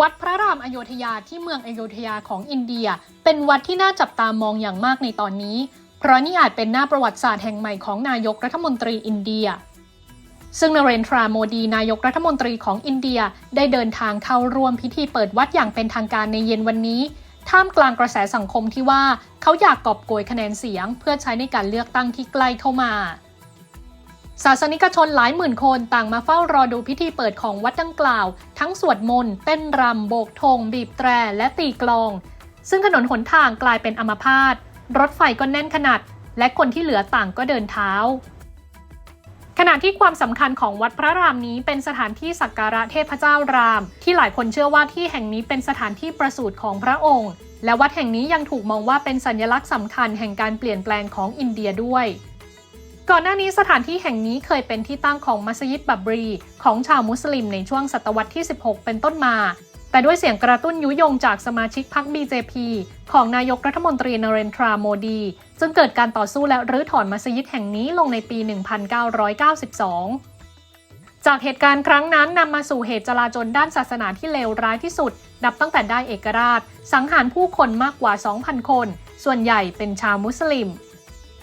วัดพระรามอโยธยาที่เมืองอโยธยาของอินเดีย เป็นวัดที่น่าจับตามองอย่างมากในตอนนี้ เพราะนี่อาจเป็นหน้าประวัติศาสตร์แห่งใหม่ของนายกรัฐมนตรีอินเดีย ซึ่งนเรนทราโมดีนายกรัฐมนตรีของอินเดียได้เดินทางเข้าร่วมพิธีเปิดวัดอย่างเป็นทางการในเย็นวันนี้ ท่ามกลางกระแสสังคมที่ว่าเขาอยากกอบโกยคะแนนเสียง เพื่อใช้ในการเลือกตั้งที่ใกล้เข้ามา ศาสนิกชนหลายหมื่นคนต่างมาเฝ้ารอดูพิธีเปิดของวัดดังกล่าว ทั้งสวดมนต์เต้นรำโบกธงบีบแตรและตีกลอง ซึ่งถนนหนทางกลายเป็นอัมพาตรถไฟก็แน่นขนาด และคนที่เหลือต่างก็เดินเท้า ขณะที่ความสำคัญของวัดพระรามนี้เป็นสถานที่สักการะเทพเจ้าราม ที่หลายคนเชื่อว่าที่แห่งนี้เป็นสถานที่ประสูติของพระองค์ และวัดแห่งนี้ยังถูกมองว่าเป็นสัญลักษณ์สำคัญแห่งการเปลี่ยนแปลงของอินเดียด้วย ก่อนหน้านี้สถานที่แห่งนี้เคยเป็นที่ตั้งของมัสยิดบับรี ของชาวมุสลิมในช่วงศตวรรษที่ 16 เป็นต้นมา แต่ด้วยเสียงกระตุ้นยุยงจากสมาชิกพรรค BJP ของนายกรัฐมนตรีนเรนทราโมดี จึงเกิดการต่อสู้และรื้อถอนมัสยิดแห่งนี้ลงในปี 1992จากเหตุการณ์ครั้งนั้นนำมาสู่เหตุจลาจลด้านศาสนาที่เลวร้ายที่สุด นับตั้งแต่ได้เอกราช สังหารผู้คนมากกว่า 2,000 คน ส่วนใหญ่เป็นชาวมุสลิม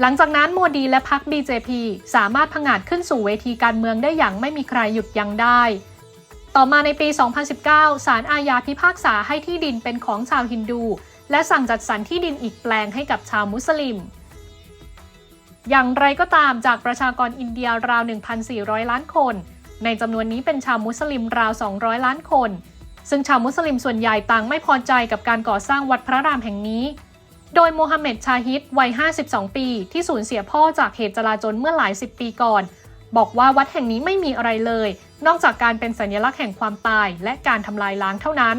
หลังจากนั้นโมดีและพรรค BJP สามารถผงาดขึ้นสู่เวทีการเมืองได้อย่างไม่มีใครหยุดยั้งได้ ต่อมาในปี 2019 ศาลอาญาพิพากษาให้ที่ดินเป็นของชาวฮินดู และสั่งจัดสรรที่ดินอีกแปลงให้กับชาวมุสลิม อย่างไรก็ตามจากประชากรอินเดียราว 1,400 ล้านคน ในจำนวนนี้เป็นชาวมุสลิมราว 200 ล้านคน ซึ่งชาวมุสลิมส่วนใหญ่ต่างไม่พอใจกับการก่อสร้างวัดพระรามแห่งนี้ โดยโมฮัมเหม็ดชาฮิดวัย 52 ปี ที่สูญเสียพ่อจากเหตุจลาจลเมื่อหลายสิบปีก่อน บอกว่าวัดแห่งนี้ไม่มีอะไรเลย นอกจากการเป็นสัญลักษณ์แห่งความตาย และการทำลายล้างเท่านั้น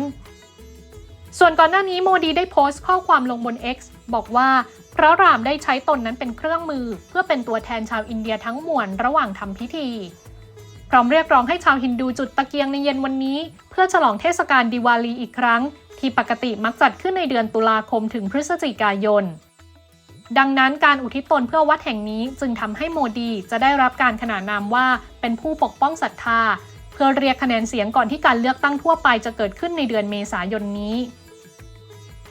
ส่วนก่อนหน้านี้โมดีได้โพสต์ข้อความลงบน X บอกว่าพระรามได้ใช้ตนนั้นเป็นเครื่องมือ เพื่อเป็นตัวแทนชาวอินเดียทั้งมวลระหว่างทำพิธี พร้อมเรียกร้องให้ชาวฮินดูจุดตะเกียงในเย็นวันนี้ เพื่อฉลองเทศกาลดิวาลีอีกครั้ง ที่ปกติมักจัดขึ้นในเดือนตุลาคมถึงพฤศจิกายน ดังนั้นการอุทิศตนเพื่อวัดแห่งนี้จึงทำให้โมดีจะได้รับการขนานนามว่าเป็นผู้ปกป้องศรัทธา เพื่อเรียกคะแนนเสียงก่อนที่การเลือกตั้งทั่วไปจะเกิดขึ้นในเดือนเมษายนนี้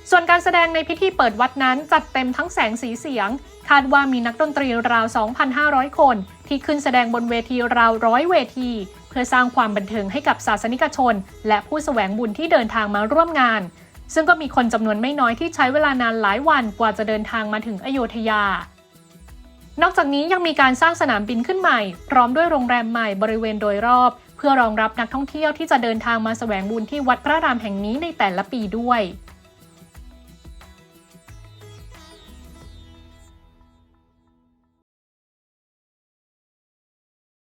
ส่วนการแสดงในพิธีเปิดวัดนั้นจัดเต็มทั้งแสงสีเสียง คาดว่ามีนักดนตรีราว 2,500 คน ที่ขึ้นแสดงบนเวทีราวร้อยเวที พื่อสร้างความบันเทิงให้กับศาสนิกชน และผู้แสวงบุญที่เดินทางมาร่วมงาน ซึ่งก็มีคนจำนวนไม่น้อยที่ใช้เวลานานหลายวันกว่าจะเดินทางมาถึงอโยธยา นอกจากนี้ยังมีการสร้างสนามบินขึ้นใหม่ พร้อมด้วยโรงแรมใหม่บริเวณโดยรอบ เพื่อรองรับนักท่องเที่ยวที่จะเดินทางมาแสวงบุญที่วัดพระรามแห่งนี้ในแต่ละปีด้วย